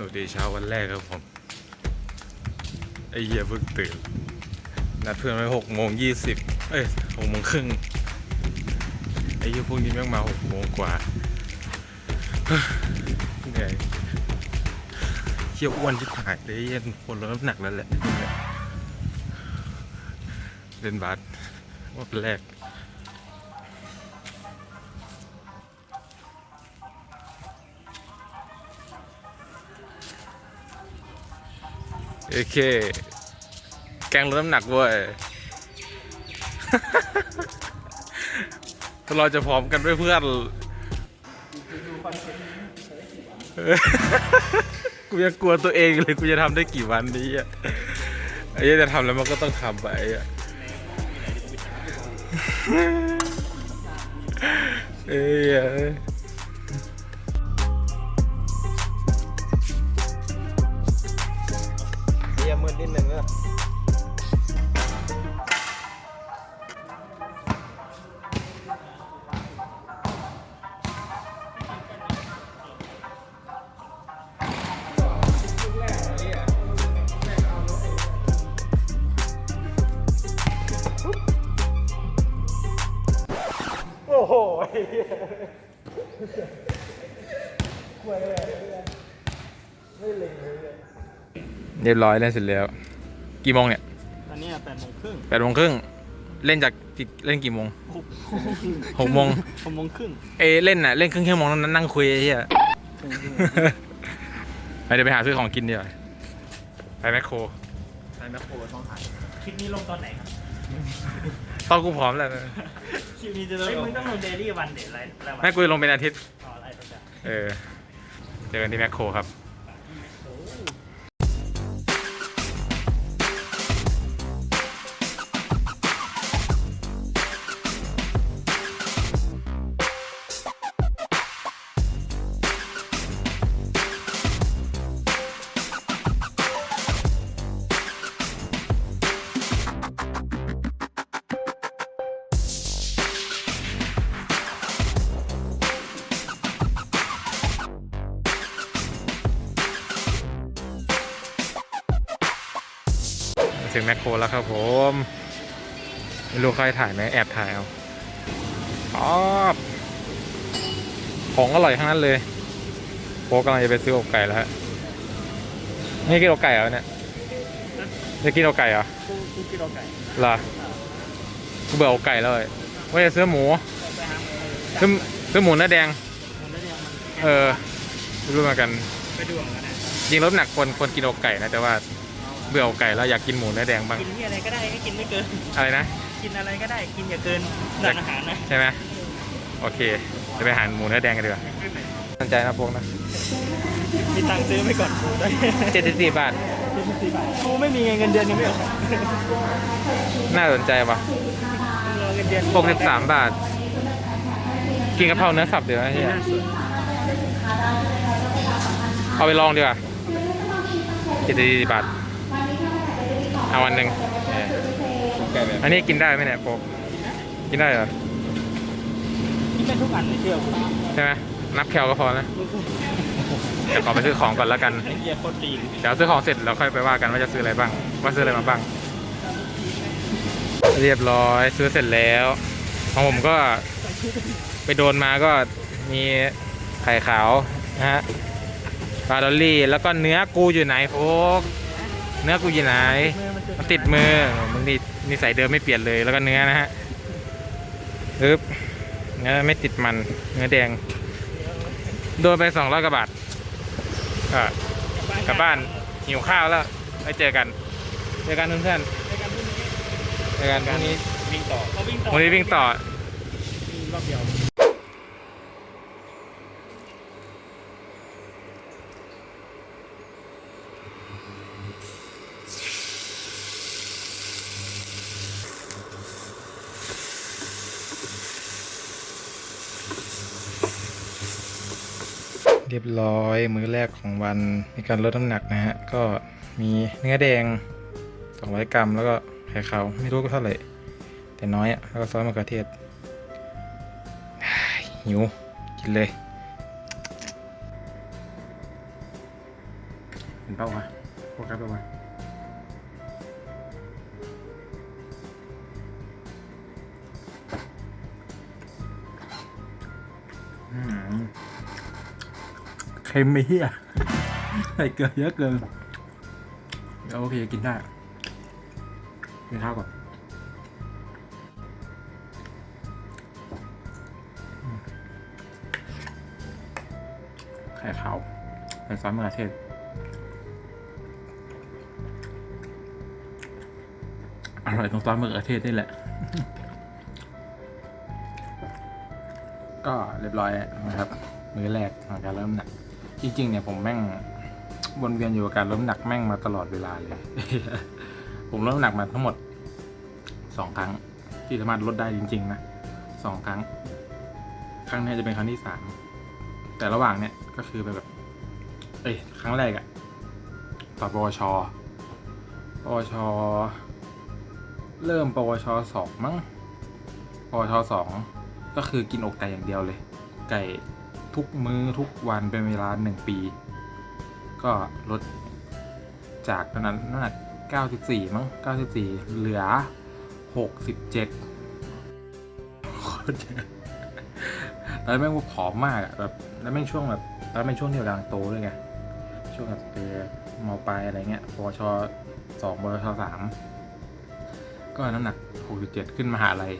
สวัสดีเช้าวันแรกครับผม ไอ้เหี้ยเพิ่งตื่น นัดเพื่อนไว้หกโมงยี่สิบเอ้ยหกโมงครึ่งไอ้เหี้ยพวกนี้แม่งมาหกโมงกว่าเหนื่อยเหี้ยอ้วนชิบหายเลยไอ้เหี้ยคนลดน้ำหนักแล้วแหละ เล่นบาสว่าเป็นแรก โอเค แกงลดน้ำหนักเว้ยเราจะพร้อมกันด้วยเพื่อน กูยังกลัวตัวเองเลย กูจะทำได้กี่วันนี้อะไอ้ยจะทำแล้วมันก็ต้องทำไปอะเอ้ย นิดนึงอะโอ้โห เรียบร้อยเล่นเสร็จแล้ว กี่โมงเนี่ยตอนนี้แปดโมงครึ่งแปดโมงครึ่งเล่นจากกี่เล่นกี่โมงหกหกโมงหกโมงครึ่งเอยเล่นน่ะเล่นครึ่งชั่วโมงนั้นนั่งคุยไอ้เหี้ยไปเดี๋ยวไปหาซื้อของกินดีกว่าไปแมคโครใช่แมคโครต้องหาคลิปนี้ลงตอนไหนครับตอนกูพร้อมแล้วนะคลิปนี้จะลงมึงต้องลงเดลี่วันเดย์ไรไรวันแม่กูจะลงเป็นอาทิตย์อ๋ออะไรต่างเออเจอกันที่แมคโครครับ ถึงแมคโครแล้วครับผมไม่รู้ใครถ่ายไหมแอบถ่ายเอาอ๋อของอร่อยทั้งนั้นเลยโค้กกำลังจะไปซื้ออกไก่แล้วฮะนี่กินอกไก่เหรอเนี่ยจะกินอกไก่เหรอๆกูกูกิโลไก่เหรอกูเบื่ออกไก่แล้วเลยว่าจะซื้อหมูไปหาซื้อซื้อหมูเนื้อแดงมันได้ยังมันเออไม่รู้เหมือนกันไปดูกันนะจริงรถหนักคนคนกินอกไก่นะแต่ว่า เบื่ออกไก่แล้วอยากกินหมูเนื้อแดงบ้างกินที่อะไรก็ได้ให้กินไม่เกิน อะไรนะ กินอะไรก็ได้กินอย่าเกินร้านอาหารนะใช่ไหมโอเคจะไปหาหมูเนื้อแดงกันดีกว่าสนใจนะพวกนะมีตังค์ซื้อไปก่อนกูได้เจ็ดสิบสี่บาทสี่บาทกูไม่มีเงินเดือนยังไม่ออกน่าสนใจว่ะเงินเดือนหกสิบสามบาท กินกะเพราเนื้อสับเดี๋ยวนะเฮียน่าสนเอาไปลองดีกว่าเจ็ดสิบสี่บาท เอาวันหนึ่งเอออันนี้กินได้ไหมเนี่ยโฟกกินได้เหรอ กินได้ทุกอันในเชื่อกูใช่ไหมนับแคลก็พอนะเดี๋ยวขอไปซื้อของก่อนแล้วกันไอ้เหี้ยโคตรตีนเดี๋ยวซื้อของเสร็จเราค่อยไปว่ากันว่าจะซื้ออะไรบ้าง ว่าซื้ออะไรมาบ้าง เรียบร้อยซื้อเสร็จแล้วของผมก็ไปโดนมาก็มีไข่ขาวนะฮะปลาดอลลี่แล้วก็เนื้อกูอยู่ไหนโฟก เนื้อกูอยู่ไหนมันติดมือมึงนี่นิสัยเดิมไม่เปลี่ยนเลยแล้วก็เนื้อนะฮะปึ๊บเนื้อไม่ติดมัน เนื้อแดง โดนไปสองร้อยกว่าบาทก็กลับบ้านหิวข้าวแล้วไว้เจอกัน เจอกันเพื่อนๆเจอกันพรุ่งนี้วิ่งต่อเขาวิ่งต่อวันนี้วิ่งต่อวิ่งรอบเดียว เรียบร้อย มื้อแรกของวันในการลดน้ำหนักนะฮะ ก็มีเนื้อแดง 200 กรัม แล้วก็ไข่ขาวไม่รู้ก็เท่าไหร่ แต่น้อยอะแล้วก็ซอสมะเขือเทศ หิว กินเลยเห็นเป้าวะโฟกัสเป้า ค็มไม่เฮียใส่เกลือเยอะเกินโอเคกินได้กินข้าวก่อนไข่ขาวใส่ซอสมะเขือเทศอร่อยตรงซอสมะเขือเทศนี่แหละ ก็เรียบร้อยนะครับ มื้อแรกของการเริ่มหนัก จริงๆเนี่ยผมแม่งวนเวียนอยู่กับการลดน้ำหนักแม่งมาตลอดเวลาเลย ผมลดน้ำหนักมาทั้งหมดสองครั้ง ที่สามารถลดได้จริง ๆ นะสองครั้ง ครั้งนี้จะเป็นครั้งที่สามแต่ระหว่างเนี้ยก็คือเป็นแบบ เอ้ยครั้งแรกอะต่อปวชปวช เริ่มปวชสองมั้งปวชสองก็คือกินอกไก่อย่างเดียวเลย ไก่ ทุกมื้อทุกวันเป็นเวลาหนึ่งปี ก็ลดจากตอนนั้นน้ำหนัก94 มั้ง 94 เหลือ 67โคตรเยอะตอนนั้นแม่งผอมมากอะแบบแล้วแม่งช่วงแบบตอนนั้นเป็นช่วงที่กำลังโตด้วยไงช่วงแบบเออมปลายอะไรเงี้ยปวชสองปวชสามก็น้ำหนัก 67 ขึ้นมหาลัย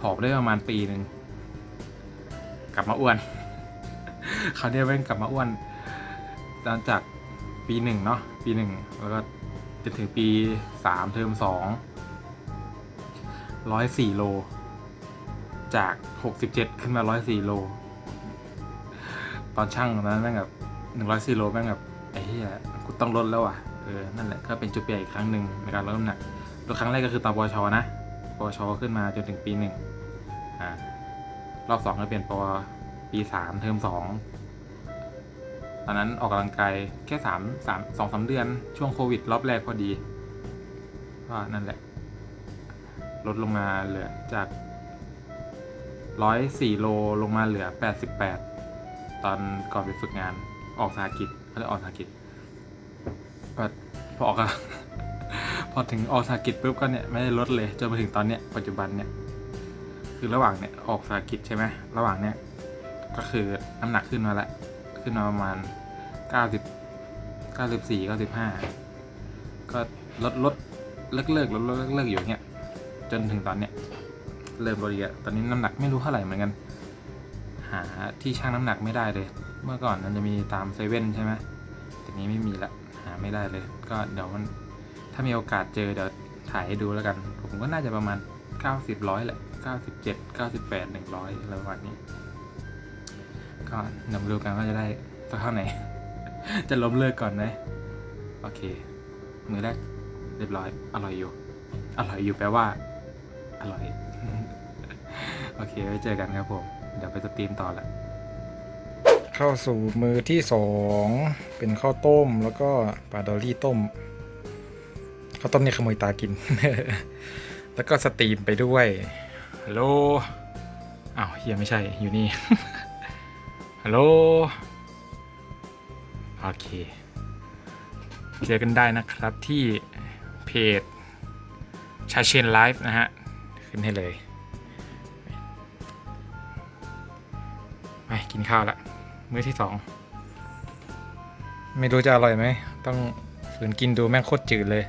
ผอมได้ประมาณปีหนึ่งกลับมาอ้วน คราวนี้แม่งกลับมาอ้วนหลังจากปีหนึ่งเนาะปีหนึ่งแล้วก็จนถึงปีสามเทอมสองร้อยสี่โล จากหกสิบเจ็ดขึ้นมาร้อยสี่โล ตอนช่างนั้นแม่งแบบหนึ่งร้อยสี่โลแม่งแบบไอ้เหี้ยกูต้องลดแล้วอะเออนั่นแหละก็เป็นจุดเปลี่ยนอีกครั้งหนึ่งในการลดน้ำหนักลดครั้งแรกก็คือตอนปวชนะปวชขึ้นมาจนถึงปีหนึ่งอ่ารอบสองก็เปลี่ยนปว ปีสามเทอมสองตอนนั้นออกกำลังกายแค่สามสามสองสามเดือนช่วงโควิด รอบแรกพอดีก็นั่นแหละ ลดลงมาเหลือจากร้อยสี่โลลงมาเหลือแปดสิบแปดตอนก่อนไปฝึกงานออกสาหกิจเขาเรียกออกสาหกิจก็พอออกพอถึงออกสาหกิจปุ๊บก็เนี่ยไม่ได้ลดเลยจนมาถึงตอนเนี้ยปัจจุบันเนี่ยคือระหว่างเนี่ยออกสาหกิจใช่ไหมระหว่างเนี่ย ก็คือน้ำหนักขึ้นมาละ ขึ้นมาประมาณเก้าสิบเก้าสิบสี่เก้าสิบห้าก็ลดลดเลิกเลิกลดลดเลิกเลิกอยู่เนี่ยจนถึงตอนเนี้ย เริ่มลดอีกแล้วตอนนี้น้ำหนักไม่รู้เท่าไหร่เหมือนกัน หาที่ชั่งน้ำหนักไม่ได้เลย เมื่อก่อนมันจะมีตามเซเว่นใช่ไหมแต่นี้ไม่มีละหาไม่ได้เลย ก็เดี๋ยวมันถ้ามีโอกาสเจอเดี๋ยวถ่ายให้ดูแล้วกัน ผมก็น่าจะประมาณ 90ร้อยแหละ 97 98 100อะไรประมาณนี้ ก็เดี๋ยวมาดูกันว่าจะได้สักเท่าไหร่จะล้มเลิกก่อนไหมโอเค มือแรกเรียบร้อย อร่อยอยู่ อร่อยอยู่แปลว่า อร่อย โอเค ไว้เจอกันครับผม เดี๋ยวไปสตรีมต่อละเข้าสู่มือที่สองเป็นข้าวต้มแล้วก็ปลาดอลลี่ต้มข้าวต้มนี่ขโมยตากิน แล้วก็สตรีมไปด้วยฮัลโหลอ้าวเฮียไม่ใช่อยู่นี่ ฮัลโหล โอเค เจอกันได้นะครับที่เพจชาเชนไลฟ์นะฮะ ขึ้นให้เลยไปกินข้าวละ มื้อที่สอง ไม่รู้จะอร่อยไหม ต้องฝืนกินดูแม่งโคตรจืดเลย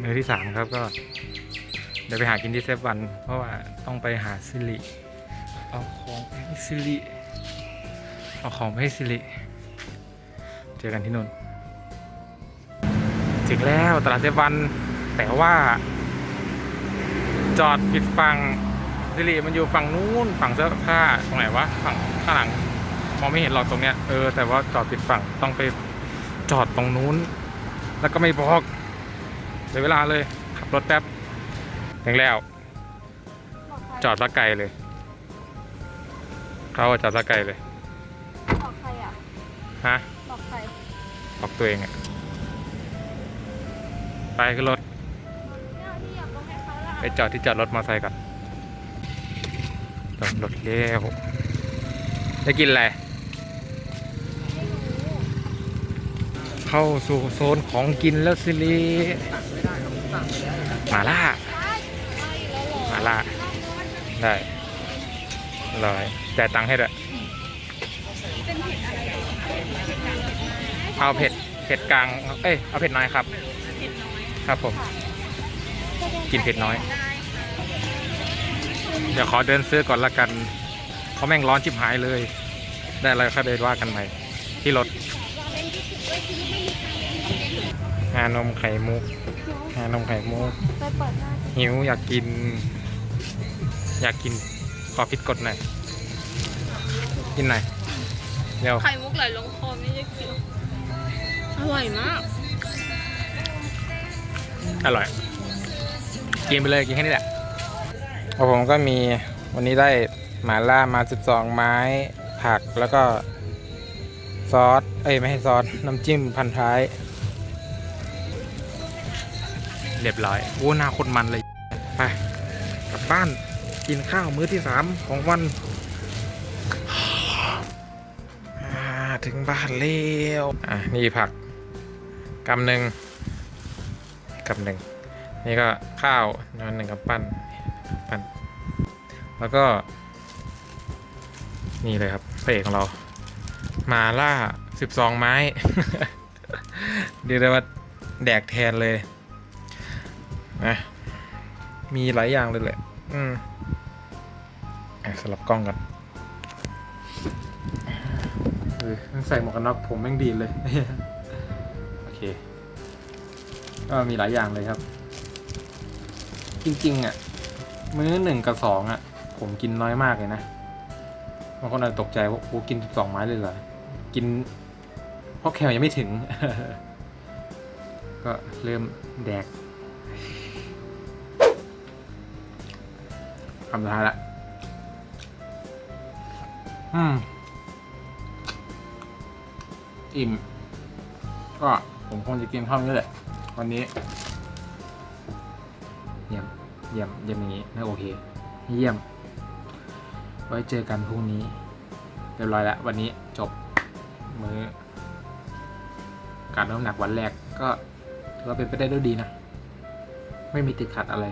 มื้อที่สามครับก็ เดี๋ยวไปหากินที่เซฟวันเพราะว่าต้องไปหาซิริเอาของให้ซิริเอาของให้ซิริเจอกันที่นู่นถึงแล้วตลาดเซฟวันแต่ว่า จอดผิดฝั่งซิริมันอยู่ฝั่งนู้นฝั่งเสื้อผ้าตรงไหนวะฝั่งข้างหลังมองไม่เห็นหรอกตรงเนี้ยเออแต่ว่าจอดผิดฝั่งต้องไปจอดตรงนู้น แล้วก็ไม่บอกเสียเวลาเลยขับรถแป๊บ ถึงแล้ว จอดละไกลเลย เขาจอดละไกลเลย บอกใครอะ ฮะ บอกใคร บอกตัวเองอะ ไปขึ้นรถ ไปจอดที่จอดรถมอเตอร์ไซค์ก่อนจอดรถเล้วจะกินอะไรเข้าสู่โซนของกินแล้วสิลีมาล่า ได้อร่อยจ่ายตังค์ให้ด้วยเอาเผ็ดเผ็ดกลาง เอ้ย เอาเผ็ดน้อยครับ ครับผม กินเผ็ดน้อย เดี๋ยวขอเดินซื้อก่อนละกัน เพราะแม่งร้อนชิบหายเลย ได้อะไรค่อยไปว่ากันใหม่ ที่รถงานมไข่มุกงานมไข่มุกเหน้าดิหิวอยากกิน อยากกิน ขอพิดกดหน่อย กินหน่อยเดี๋ยวไข่มุกไหลลงคอไม่ได้กินอร่อยมาก อร่อย กินไปเลย กินแค่นี้แหละของผมก็มีวันนี้ได้หมาล่ามา 12 ไม้ผักแล้วก็ ซอส เอ้ย ไม่ให้ซอส น้ำจิ้มพันท้าย เรียบร้อย โอ้หน้าคนมันเลย ไปกลับบ้าน กินข้าวมื้อที่สามของวัน ถึงบ้านเร็วอะนี่ผักกำหนึ่งกำหนึ่งนี่ก็ข้าวนอนหนึ่งกับปั้นปั้น แล้วก็ นี่เลยครับพระเอกของเรา มาล่าสิบสองไม้เดี๋ยวได้ว่าแดกแทนเลยนะมีหลายอย่างเลยแหละ อืมอะ สลับกล้องกันเออต้องใส่หมวกกันน็อกผมแม่งดีเลย โอเค ก็มีหลายอย่างเลยครับ จริง ๆ อะ มื้อหนึ่งกับสองอะ ผมกินน้อยมากเลยนะบางคนอาจจะตกใจว่าโอ้กินสิบสองไม้เลยเหรอ กินเพราะแคลยังไม่ถึง ก็เริ่มแดกคำสุดท้ายละ อืม อิ่ม ก็ผมคงจะกินเท่านี้แหละ วันนี้ เยี่ยม เยี่ยม เยี่ยมอย่างนี้นะโอเค เยี่ยม ไว้เจอกันพรุ่งนี้ เรียบร้อยแล้ว วันนี้จบ มือการลดน้ำหนักวันแรกก็ถือว่าเป็นไปได้ด้วยดีนะ ไม่มีติดขัดอะไร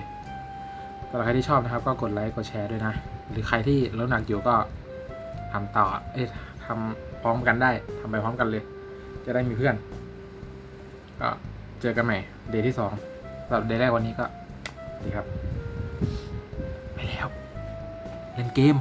สำหรับใครที่ชอบนะครับ ก็กดไลค์กดแชร์ด้วยนะ หรือใครที่ลดน้ำหนักอยู่ก็ ทำต่อ เอ้ยทำพร้อมกันได้ทำไปพร้อมกันเลย จะได้มีเพื่อน ก็เจอกันใหม่ เดย์ที่สองสำหรับเดย์แรกวันนี้ก็ ดีครับ ไปแล้ว เล่นเกม